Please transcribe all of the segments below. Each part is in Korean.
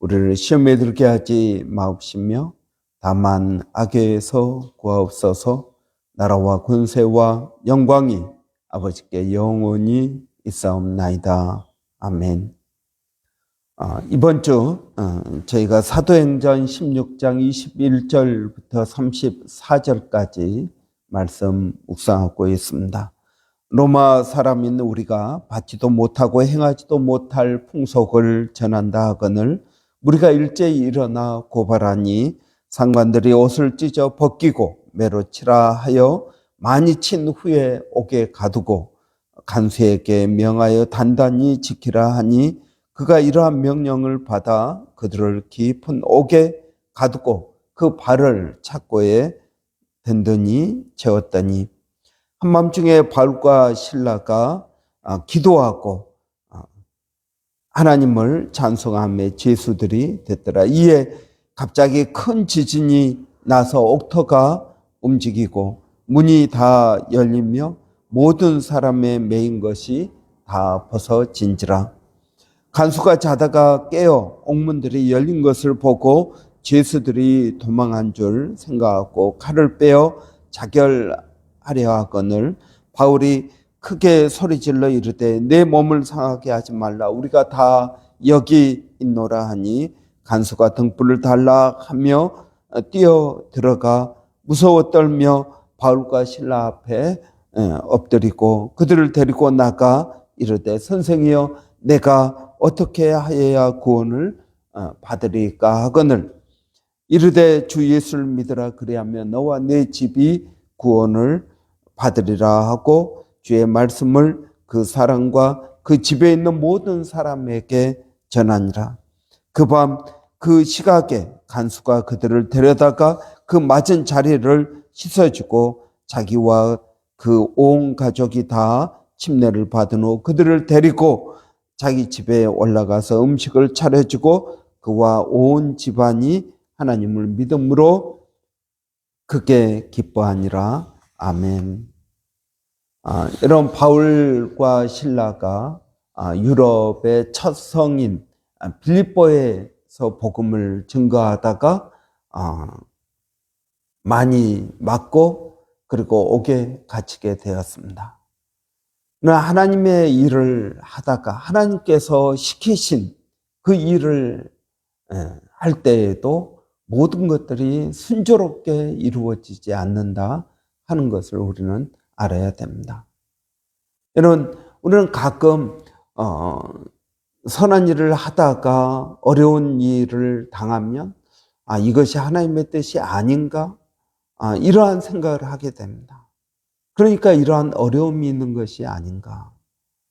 우리를 시험에 들게 하지 마옵시며 다만 악에서 구하옵소서 나라와 권세와 영광이 아버지께 영원히 있사옵나이다. 아멘. 아, 이번 주 어, 저희가 사도행전 16장 21절부터 34절까지 말씀 묵상하고 있습니다. 로마 사람인 우리가 받지도 못하고 행하지도 못할 풍속을 전한다 하거늘 우리가 일제히 일어나 고발하니 상관들이 옷을 찢어 벗기고 매로 치라 하여 많이 친 후에 옥에 가두고 간수에게 명하여 단단히 지키라 하니 그가 이러한 명령을 받아 그들을 깊은 옥에 가두고 그 발을 착고에 든든히 채웠더니 한밤중에 바울과 신라가 아, 기도하고 하나님을 찬송함에 제수들이 됐더라. 이에 갑자기 큰 지진이 나서 옥터가 움직이고 문이 다 열리며 모든 사람의 메인 것이 다 벗어진지라. 간수가 자다가 깨어 옥문들이 열린 것을 보고 죄수들이 도망한 줄 생각하고 칼을 빼어 자결하려 하거늘 바울이 크게 소리질러 이르되 내 몸을 상하게 하지 말라. 우리가 다 여기 있노라 하니 간수가 등불을 달라 하며 뛰어 들어가 무서워 떨며 바울과 신라 앞에 엎드리고 그들을 데리고 나가 이르되 선생이여 내가 어떻게 하여야 구원을 받으리까 하거늘? 이르되 주 예수를 믿으라. 그리하면 너와 내 집이 구원을 받으리라 하고 주의 말씀을 그 사람과 그 집에 있는 모든 사람에게 전하니라. 그 밤 그 시각에 간수가 그들을 데려다가 그 맞은 자리를 씻어주고 자기와 그 온 가족이 다 침례를 받은 후 그들을 데리고 자기 집에 올라가서 음식을 차려주고 그와 온 집안이 하나님을 믿음으로 크게 기뻐하니라. 아멘. 아, 이런 바울과 신라가 아, 유럽의 첫 성인 아, 빌립보에서 복음을 증거하다가 아, 많이 맞고 그리고 옥에 갇히게 되었습니다. 하나님의 일을 하다가 하나님께서 시키신 그 일을 할 때에도 모든 것들이 순조롭게 이루어지지 않는다 하는 것을 우리는 알아야 됩니다. 여러분, 우리는 가끔 어, 선한 일을 하다가 어려운 일을 당하면 아 이것이 하나님의 뜻이 아닌가 아, 이러한 생각을 하게 됩니다. 그러니까 이러한 어려움이 있는 것이 아닌가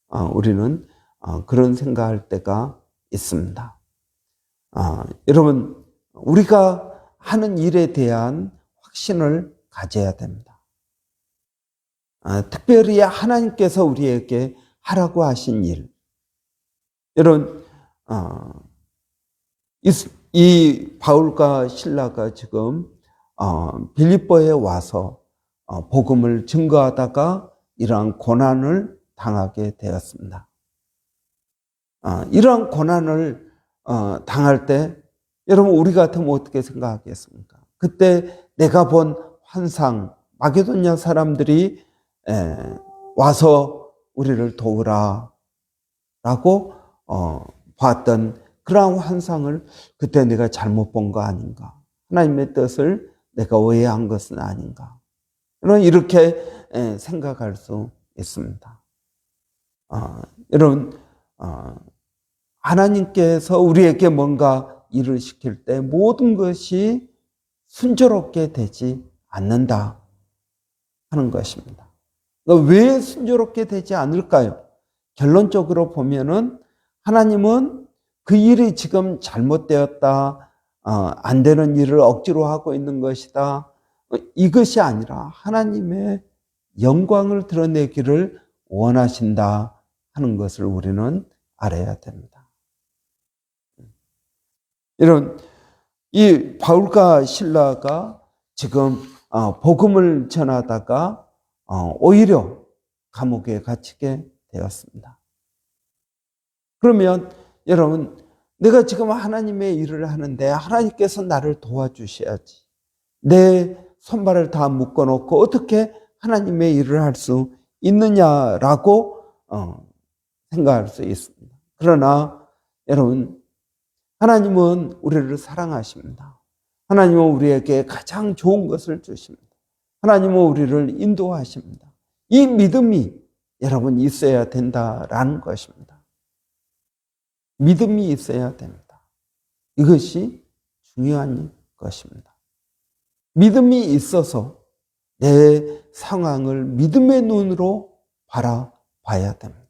아, 우리는 어, 그런 생각할 때가 있습니다. 아, 여러분 우리가 하는 일에 대한 확신을 가져야 됩니다. 아, 특별히 하나님께서 우리에게 하라고 하신 일. 여러분, 어, 이, 이, 바울과 신라가 지금 어, 빌립보에 와서 어, 복음을 증거하다가 이러한 고난을 당하게 되었습니다. 어, 이러한 고난을 어, 당할 때 여러분 우리 같으면 어떻게 생각하겠습니까? 그때 내가 본 환상 마게도냐 사람들이 에, 와서 우리를 도우라 라고 어, 봤던 그러한 환상을 그때 내가 잘못 본 거 아닌가. 하나님의 뜻을 내가 오해한 것은 아닌가. 이렇게 에, 생각할 수 있습니다. 어, 여러분 어, 하나님께서 우리에게 뭔가 일을 시킬 때 모든 것이 순조롭게 되지 않는다 하는 것입니다. 왜 순조롭게 되지 않을까요? 결론적으로 보면은 하나님은 그 일이 지금 잘못되었다, 어, 안 되는 일을 억지로 하고 있는 것이다. 어, 이것이 아니라 하나님의 영광을 드러내기를 원하신다 하는 것을 우리는 알아야 됩니다. 이런 이 바울과 신라가 지금 어, 복음을 전하다가 어, 오히려 감옥에 갇히게 되었습니다. 그러면 여러분 내가 지금 하나님의 일을 하는데 하나님께서 나를 도와주셔야지. 내 손발을 다 묶어놓고 어떻게 하나님의 일을 할 수 있느냐라고 어, 생각할 수 있습니다. 그러나 여러분 하나님은 우리를 사랑하십니다. 하나님은 우리에게 가장 좋은 것을 주십니다. 하나님은 우리를 인도하십니다. 이 믿음이 여러분 있어야 된다라는 것입니다. 믿음이 있어야 됩니다. 이것이 중요한 것입니다. 믿음이 있어서 내 상황을 믿음의 눈으로 바라봐야 됩니다.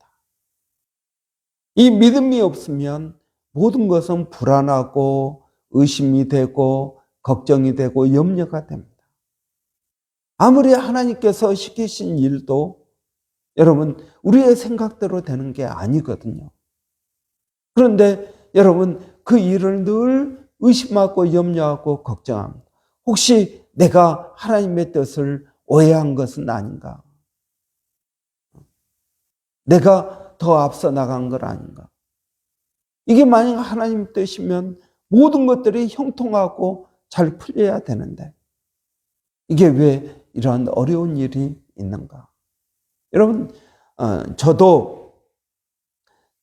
이 믿음이 없으면 모든 것은 불안하고 의심이 되고 걱정이 되고 염려가 됩니다. 아무리 하나님께서 시키신 일도 여러분 우리의 생각대로 되는 게 아니거든요. 그런데 여러분 그 일을 늘 의심하고 염려하고 걱정합니다. 혹시 내가 하나님의 뜻을 오해한 것은 아닌가? 내가 더 앞서 나간 것 아닌가? 이게 만약 하나님 뜻이면 모든 것들이 형통하고 잘 풀려야 되는데 이게 왜 이런 어려운 일이 있는가? 여러분, 어, 저도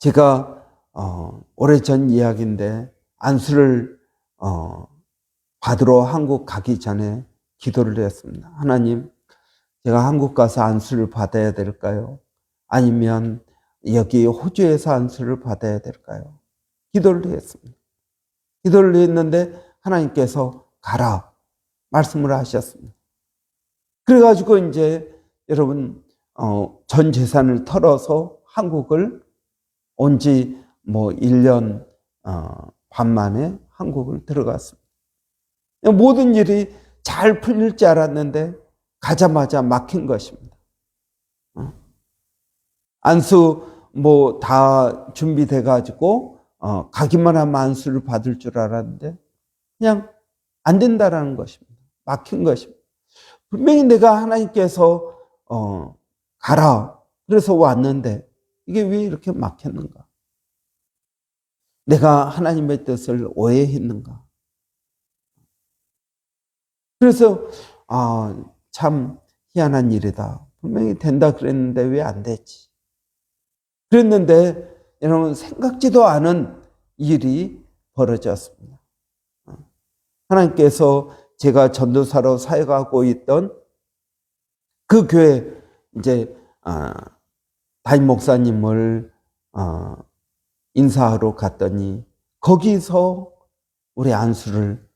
제가 어, 오래전 이야기인데 안수를 어, 받으러 한국 가기 전에 기도를 했습니다. 하나님, 제가 한국 가서 안수를 받아야 될까요? 아니면 여기 호주에서 안수를 받아야 될까요? 기도를 했습니다. 기도를 했는데 하나님께서 가라 말씀을 하셨습니다. 그래가지고 이제 여러분 어, 전 재산을 털어서 한국을 온 지 뭐 1년 어, 반 만에 한국을 들어갔습니다. 모든 일이 잘 풀릴 줄 알았는데 가자마자 막힌 것입니다. 어? 안수 뭐 다 준비돼 가지고 어, 가기만 하면 안수를 받을 줄 알았는데 그냥 안 된다라는 것입니다. 막힌 것입니다. 분명히 내가 하나님께서 어, 가라 그래서 왔는데 이게 왜 이렇게 막혔는가? 내가 하나님의 뜻을 오해했는가? 그래서 아, 참 희한한 일이다. 분명히 된다 그랬는데 왜 안 됐지? 그랬는데 여러분 생각지도 않은 일이 벌어졌습니다. 하나님께서 제가 전도사로 사역하고 있던 그 교회 이제 아, 담임 목사님을 어, 인사하러 갔더니 거기서 우리 안수를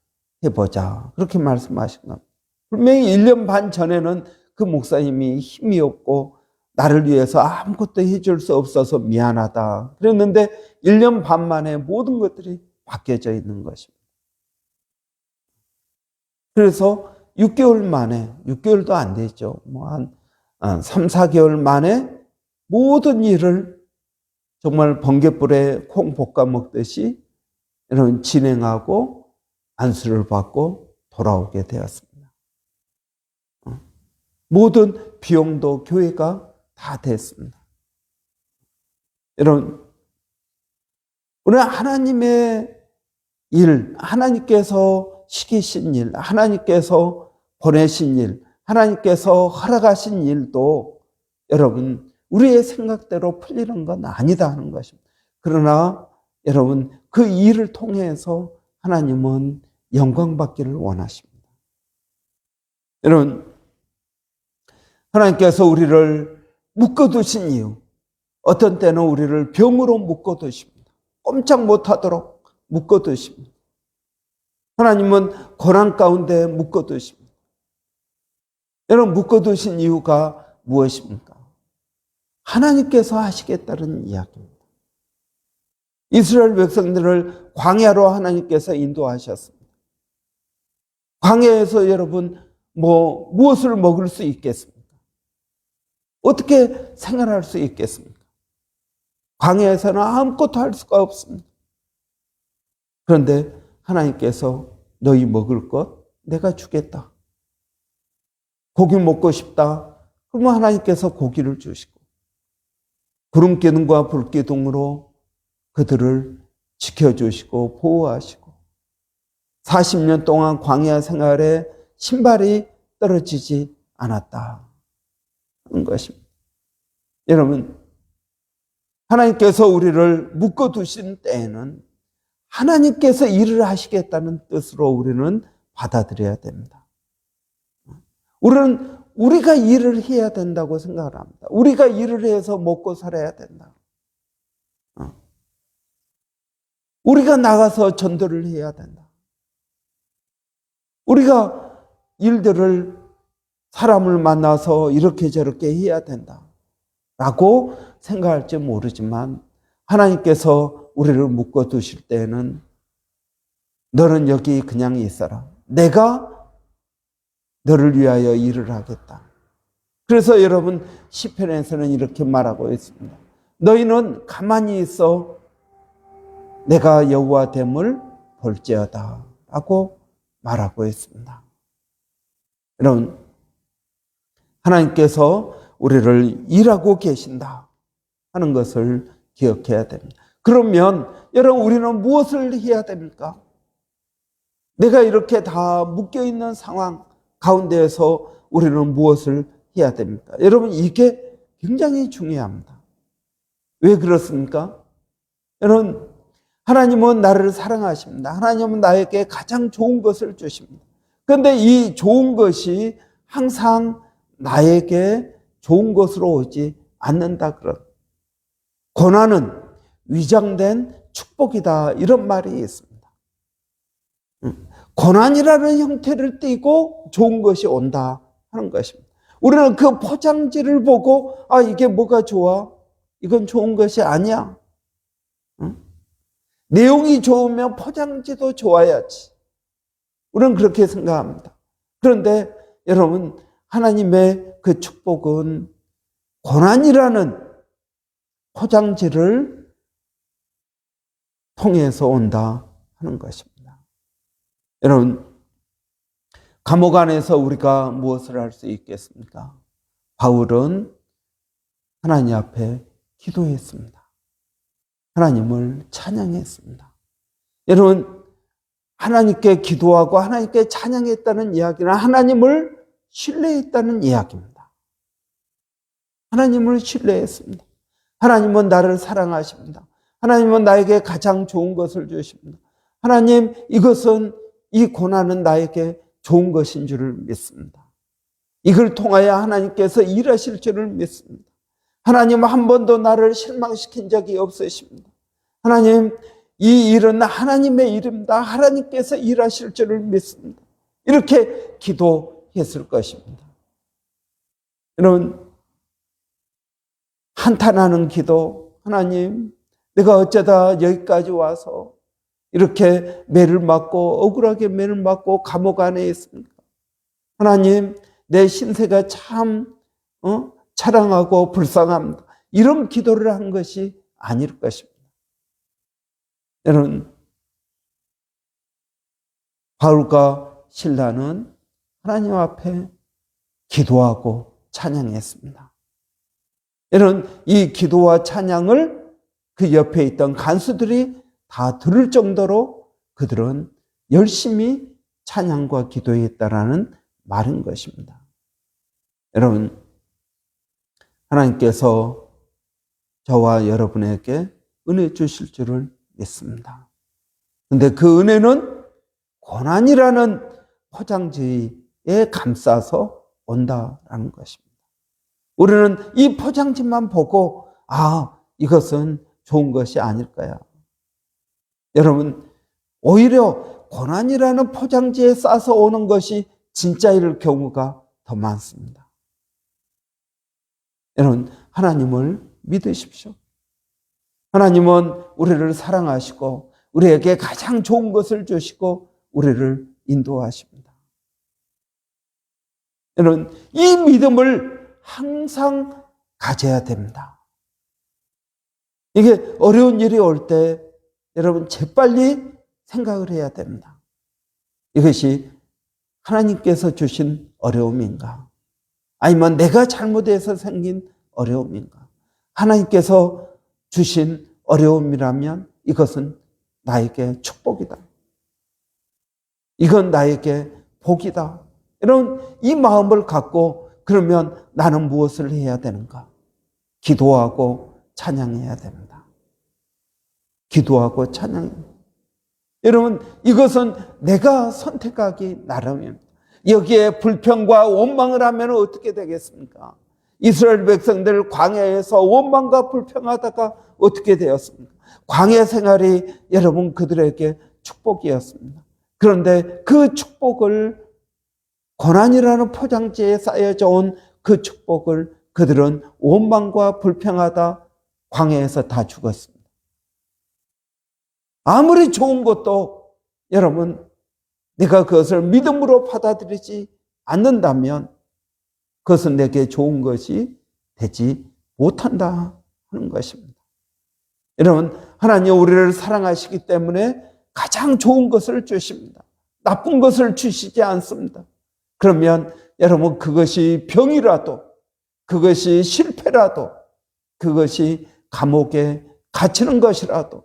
해보자 그렇게 말씀하신 겁니다. 분명히 1년 반 전에는 그 목사님이 힘이 없고 나를 위해서 아무것도 해줄 수 없어서 미안하다 그랬는데 1년 반 만에 모든 것들이 바뀌어져 있는 것입니다. 그래서 6개월 만에 6개월도 안 되죠. 뭐한 3, 4개월 만에 모든 일을 정말 번개불에 콩 볶아 먹듯이 이런 진행하고 안수를 받고 돌아오게 되었습니다. 어? 모든 비용도 교회가 다 됐습니다. 여러분, 우리 하나님의 일, 하나님께서 시키신 일, 하나님께서 보내신 일, 하나님께서 허락하신 일도 여러분, 우리의 생각대로 풀리는 건 아니다 하는 것입니다. 그러나 여러분, 그 일을 통해서 하나님은 영광 받기를 원하십니다. 여러분, 하나님께서 우리를 묶어두신 이유, 어떤 때는 우리를 병으로 묶어두십니다. 꼼짝 못하도록 묶어두십니다. 하나님은 고난 가운데 묶어두십니다. 여러분, 묶어두신 이유가 무엇입니까? 하나님께서 하시겠다는 이야기입니다. 이스라엘 백성들을 광야로 하나님께서 인도하셨습니다. 광야에서 여러분 뭐 무엇을 먹을 수 있겠습니까? 어떻게 생활할 수 있겠습니까? 광야에서는 아무것도 할 수가 없습니다. 그런데 하나님께서 너희 먹을 것 내가 주겠다. 고기 먹고 싶다. 그러면 하나님께서 고기를 주시고 구름 기둥과 불 기둥으로 그들을 지켜주시고 보호하시고 40년 동안 광야 생활에 신발이 떨어지지 않았다 하는 것입니다. 여러분 하나님께서 우리를 묶어 두신 때에는 하나님께서 일을 하시겠다는 뜻으로 우리는 받아들여야 됩니다. 우리는 우리가 일을 해야 된다고 생각을 합니다. 우리가 일을 해서 먹고 살아야 된다. 어. 우리가 나가서 전도를 해야 된다. 우리가 일들을 사람을 만나서 이렇게 저렇게 해야 된다. 라고 생각할지 모르지만 하나님께서 우리를 묶어 두실 때에는 너는 여기 그냥 있어라. 내가 너를 위하여 일을 하겠다. 그래서 여러분 시편에서는 이렇게 말하고 있습니다. 너희는 가만히 있어 내가 여호와 됨을 볼지어다라고 말하고 있습니다. 여러분 하나님께서 우리를 일하고 계신다 하는 것을 기억해야 됩니다. 그러면 여러분 우리는 무엇을 해야 됩니까? 내가 이렇게 다 묶여 있는 상황 가운데에서 우리는 무엇을 해야 됩니까? 여러분 이게 굉장히 중요합니다. 왜 그렇습니까? 여러분 하나님은 나를 사랑하십니다. 하나님은 나에게 가장 좋은 것을 주십니다. 그런데 이 좋은 것이 항상 나에게 좋은 것으로 오지 않는다 그런 고난은 위장된 축복이다 이런 말이 있습니다. 고난이라는 형태를 띠고 좋은 것이 온다 하는 것입니다. 우리는 그 포장지를 보고 아 이게 뭐가 좋아? 이건 좋은 것이 아니야. 응? 내용이 좋으면 포장지도 좋아야지. 우리는 그렇게 생각합니다. 그런데 여러분 하나님의 그 축복은 고난이라는 포장지를 통해서 온다 하는 것입니다. 여러분, 감옥 안에서 우리가 무엇을 할 수 있겠습니까? 바울은 하나님 앞에 기도했습니다. 하나님을 찬양했습니다. 여러분, 하나님께 기도하고 하나님께 찬양했다는 이야기는 하나님을 신뢰했다는 이야기입니다. 하나님을 신뢰했습니다. 하나님은 나를 사랑하십니다. 하나님은 나에게 가장 좋은 것을 주십니다. 하나님, 이것은 이 고난은 나에게 좋은 것인 줄을 믿습니다. 이걸 통하여 하나님께서 일하실 줄을 믿습니다. 하나님은 한 번도 나를 실망시킨 적이 없으십니다. 하나님, 이 일은 하나님의 일입니다. 하나님께서 일하실 줄을 믿습니다. 이렇게 기도했을 것입니다. 여러분, 한탄하는 기도, 하나님, 내가 어쩌다 여기까지 와서 이렇게 매를 맞고 억울하게 매를 맞고 감옥 안에 있습니까? 하나님, 내 신세가 참 어? 차량하고 불쌍합니다. 이런 기도를 한 것이 아닐 것입니다. 여러분, 바울과 신라는 하나님 앞에 기도하고 찬양했습니다. 여러분, 이 기도와 찬양을 그 옆에 있던 간수들이 다 들을 정도로 그들은 열심히 찬양과 기도했다라는 말인 것입니다. 여러분, 하나님께서 저와 여러분에게 은혜 주실 줄을 믿습니다. 근데 그 은혜는 고난이라는 포장지에 감싸서 온다라는 것입니다. 우리는 이 포장지만 보고, 아, 이것은 좋은 것이 아닐까요? 여러분, 오히려 고난이라는 포장지에 싸서 오는 것이 진짜일 경우가 더 많습니다. 여러분, 하나님을 믿으십시오. 하나님은 우리를 사랑하시고 우리에게 가장 좋은 것을 주시고 우리를 인도하십니다. 여러분, 이 믿음을 항상 가져야 됩니다. 이게 어려운 일이 올 때 여러분 재빨리 생각을 해야 됩니다. 이것이 하나님께서 주신 어려움인가? 아니면 내가 잘못해서 생긴 어려움인가? 하나님께서 주신 어려움이라면 이것은 나에게 축복이다. 이건 나에게 복이다. 이런 이 마음을 갖고 그러면 나는 무엇을 해야 되는가? 기도하고 찬양해야 됩니다. 기도하고 찬양. 여러분, 이것은 내가 선택하기 나름입니다. 여기에 불평과 원망을 하면 어떻게 되겠습니까? 이스라엘 백성들 광야에서 원망과 불평하다가 어떻게 되었습니까? 광야 생활이 여러분 그들에게 축복이었습니다. 그런데 그 축복을 고난이라는 포장지에 쌓여져 온 그 축복을 그들은 원망과 불평하다 광야에서 다 죽었습니다. 아무리 좋은 것도 여러분 내가 그것을 믿음으로 받아들이지 않는다면 그것은 내게 좋은 것이 되지 못한다 하는 것입니다. 여러분, 하나님 우리를 사랑하시기 때문에 가장 좋은 것을 주십니다. 나쁜 것을 주시지 않습니다. 그러면 여러분 그것이 병이라도 그것이 실패라도 그것이 감옥에 갇히는 것이라도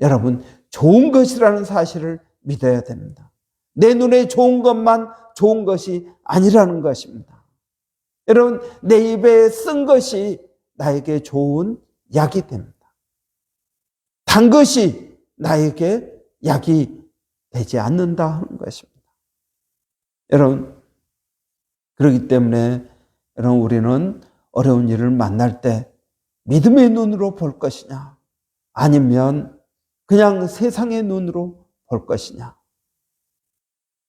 여러분 좋은 것이라는 사실을 믿어야 됩니다. 내 눈에 좋은 것만 좋은 것이 아니라는 것입니다. 여러분 내 입에 쓴 것이 나에게 좋은 약이 됩니다. 단 것이 나에게 약이 되지 않는다 하는 것입니다. 여러분 그렇기 때문에 여러분 우리는 어려운 일을 만날 때 믿음의 눈으로 볼 것이냐 아니면 그냥 세상의 눈으로 볼 것이냐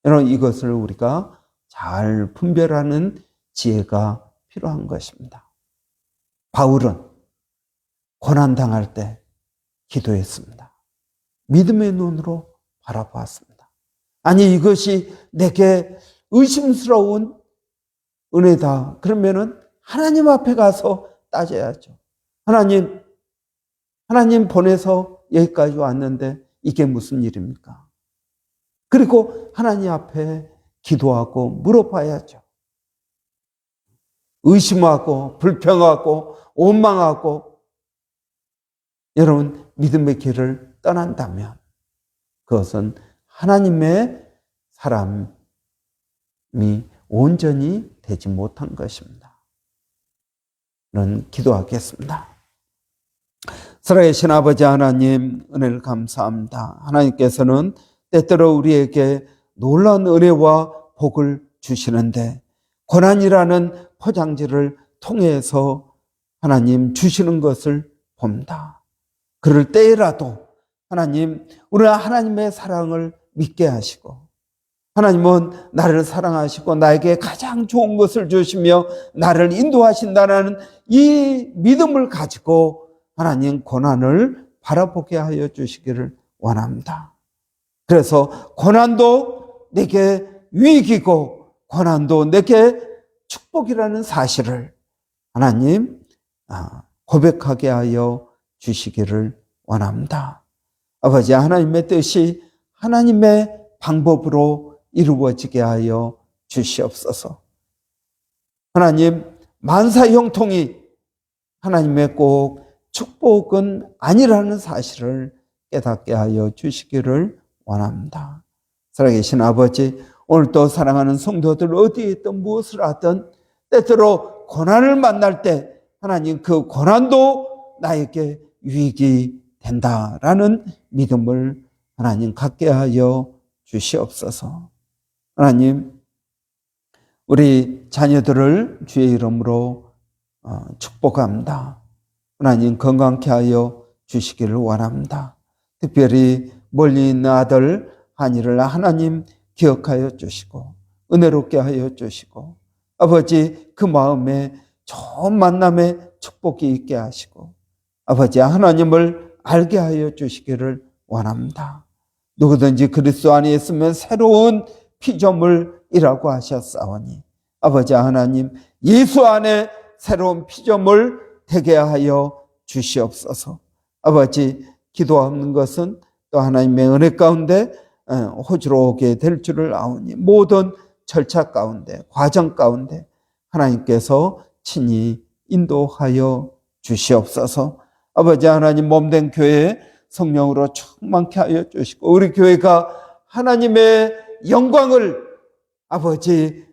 여러분 이것을 우리가 잘 분별하는 지혜가 필요한 것입니다. 바울은 고난 당할 때 기도했습니다. 믿음의 눈으로 바라보았습니다. 아니 이것이 내게 의심스러운 은혜다. 그러면은 하나님 앞에 가서 따져야죠. 하나님, 하나님 보내서 여기까지 왔는데 이게 무슨 일입니까? 그리고 하나님 앞에 기도하고 물어봐야죠. 의심하고 불평하고 원망하고 여러분 믿음의 길을 떠난다면 그것은 하나님의 사람이 온전히 되지 못한 것입니다. 는 기도하겠습니다. 살아계신 아버지 하나님 은혜를 감사합니다. 하나님께서는 때때로 우리에게 놀라운 은혜와 복을 주시는데 고난이라는 포장지를 통해서 하나님 주시는 것을 봅니다. 그럴 때라도 하나님 우리 하나님의 사랑을 믿게 하시고 하나님은 나를 사랑하시고 나에게 가장 좋은 것을 주시며 나를 인도하신다는 이 믿음을 가지고 하나님 고난을 바라보게 하여 주시기를 원합니다. 그래서 고난도 내게 위기고 고난도 내게 축복이라는 사실을 하나님 아, 고백하게 하여 주시기를 원합니다. 아버지 하나님의 뜻이 하나님의 방법으로 이루어지게 하여 주시옵소서. 하나님, 만사 형통이 하나님의 꼭 축복은 아니라는 사실을 깨닫게 하여 주시기를 원합니다. 살아계신 아버지, 오늘도 사랑하는 성도들 어디에 있든 무엇을 하든 때때로 고난을 만날 때 하나님 그 고난도 나에게 유익이 된다라는 믿음을 하나님 갖게 하여 주시옵소서. 하나님, 우리 자녀들을 주의 이름으로 어, 축복합니다. 하나님 건강케 하여 주시기를 원합니다. 특별히 멀리 있는 아들 한이를 하나님 기억하여 주시고 은혜롭게 하여 주시고 아버지 그 마음에 좋은 만남의 축복이 있게 하시고 아버지 하나님을 알게 하여 주시기를 원합니다. 누구든지 그리스도 안에 있으면 새로운 피조물이라고 하셨사오니 아버지 하나님 예수 안에 새로운 피조물 되게 하여 주시옵소서. 아버지 기도하는 것은 또 하나님의 은혜 가운데 어, 호주로게 될 줄을 아오니 모든 절차 가운데 과정 가운데 하나님께서 친히 인도하여 주시옵소서. 아버지 하나님 몸된 교회 성령으로 충만케 하여 주시고 우리 교회가 하나님의 영광을 아버지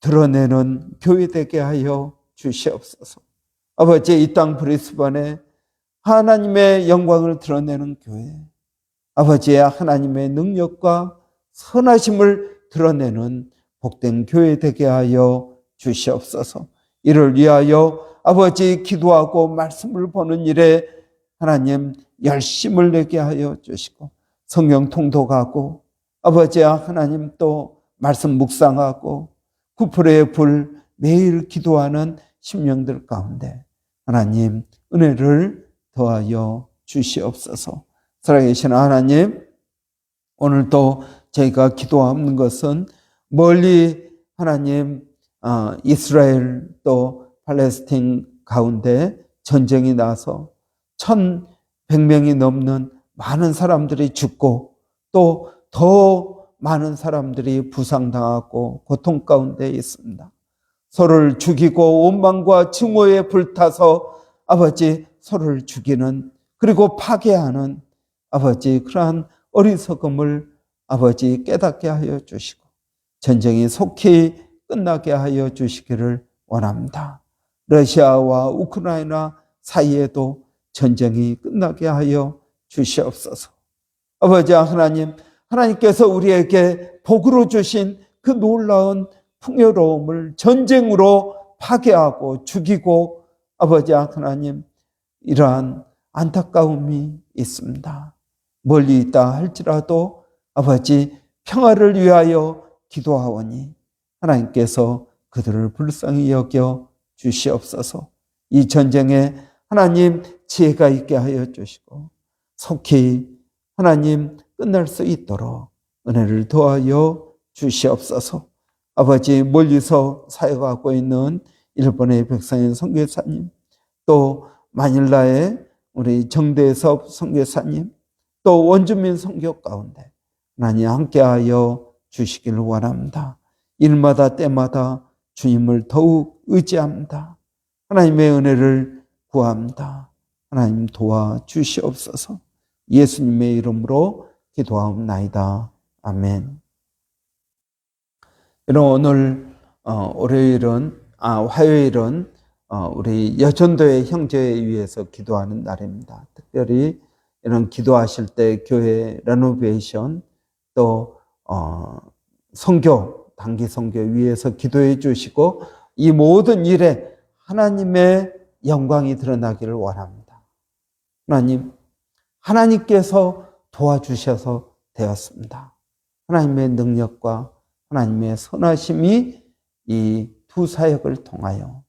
드러내는 교회 되게 하여 주시옵소서. 아버지 이 땅 브리스번에 하나님의 영광을 드러내는 교회, 아버지의 하나님의 능력과 선하심을 드러내는 복된 교회 되게 하여 주시옵소서. 이를 위하여 아버지 기도하고 말씀을 보는 일에 하나님 열심을 내게 하여 주시고 성령 통독하고 아버지야 하나님 또 말씀 묵상하고 구풀의 불 매일 기도하는 심령들 가운데 하나님 은혜를 더하여 주시옵소서. 살아계신 하나님 오늘도 저희가 기도하는 것은 멀리 하나님 어, 이스라엘 또 팔레스틴 가운데 전쟁이 나서 천백 명이 넘는 많은 사람들이 죽고 또 더 많은 사람들이 부상당하고 고통 가운데 있습니다. 서로를 죽이고 원망과 증오에 불타서 아버지 서로를 죽이는 그리고 파괴하는 아버지 그러한 어리석음을 아버지 깨닫게 하여 주시고 전쟁이 속히 끝나게 하여 주시기를 원합니다. 러시아와 우크라이나 사이에도 전쟁이 끝나게 하여 주시옵소서. 아버지 하나님, 하나님께서 우리에게 복으로 주신 그 놀라운 풍요로움을 전쟁으로 파괴하고 죽이고 아버지 하나님, 이러한 안타까움이 있습니다. 멀리 있다 할지라도 아버지 평화를 위하여 기도하오니 하나님께서 그들을 불쌍히 여겨 주시옵소서. 이 전쟁에 하나님 지혜가 있게 하여 주시고 속히 하나님 끝날 수 있도록 은혜를 더하여 주시옵소서. 아버지 멀리서 사역 하고 있는 일본의 백성인 선교사님, 또 마닐라의 우리 정대섭 선교사님, 또 원주민 선교 가운데 하나님 함께하여 주시기를 원합니다. 일마다 때마다 주님을 더욱 의지합니다. 하나님의 은혜를 구합니다. 하나님 도와 주시옵소서. 예수님의 이름으로 기도하옵나이다. 아멘. 여러분 오늘 어, 월요일은 아 화요일은 어, 우리 여전도의 형제에 위해서 기도하는 날입니다. 특별히 이런 기도하실 때 교회 레노베이션 또 어, 성교 단기 성교 위해서 기도해 주시고 이 모든 일에 하나님의 영광이 드러나기를 원합니다. 하나님 하나님께서 도와주셔서 되었습니다. 하나님의 능력과 하나님의 선하심이 이 두 사역을 통하여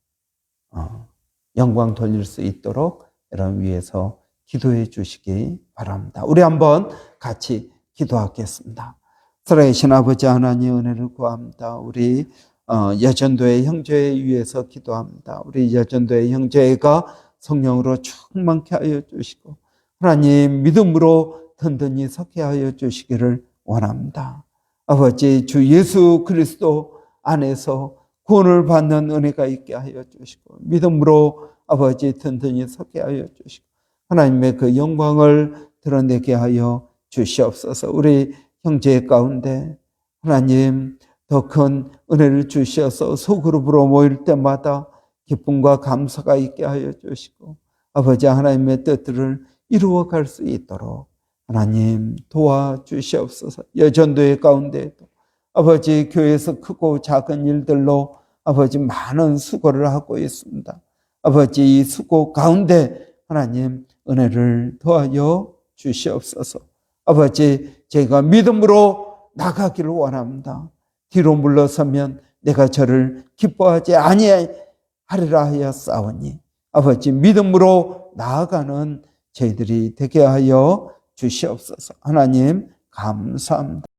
어, 영광 돌릴 수 있도록 여러분 위해서 기도해 주시기 바랍니다. 우리 한번 같이 기도하겠습니다. 살아계신 아버지 하나님 은혜를 구합니다. 우리 어, 여전도의 형제에 위해서 기도합니다. 우리 여전도의 형제가 성령으로 충만케 하여 주시고 하나님 믿음으로 든든히 서게 하여 주시기를 원합니다. 아버지 주 예수 그리스도 안에서 구원을 받는 은혜가 있게 하여 주시고 믿음으로 아버지 든든히 서게 하여 주시고 하나님의 그 영광을 드러내게 하여 주시옵소서. 우리 형제 가운데 하나님 더 큰 은혜를 주셔서 소그룹으로 모일 때마다 기쁨과 감사가 있게 하여 주시고 아버지 하나님의 뜻들을 이루어 갈 수 있도록 하나님 도와주시옵소서. 여전도의 가운데에도 아버지 교회에서 크고 작은 일들로 아버지 많은 수고를 하고 있습니다. 아버지 이 수고 가운데 하나님 은혜를 더하여 주시옵소서. 아버지 제가 믿음으로 나가기를 원합니다. 뒤로 물러서면 내가 저를 기뻐하지 아니하리라 하여 싸우니 아버지 믿음으로 나아가는 저희들이 되게 하여 주시옵소서. 하나님 감사합니다.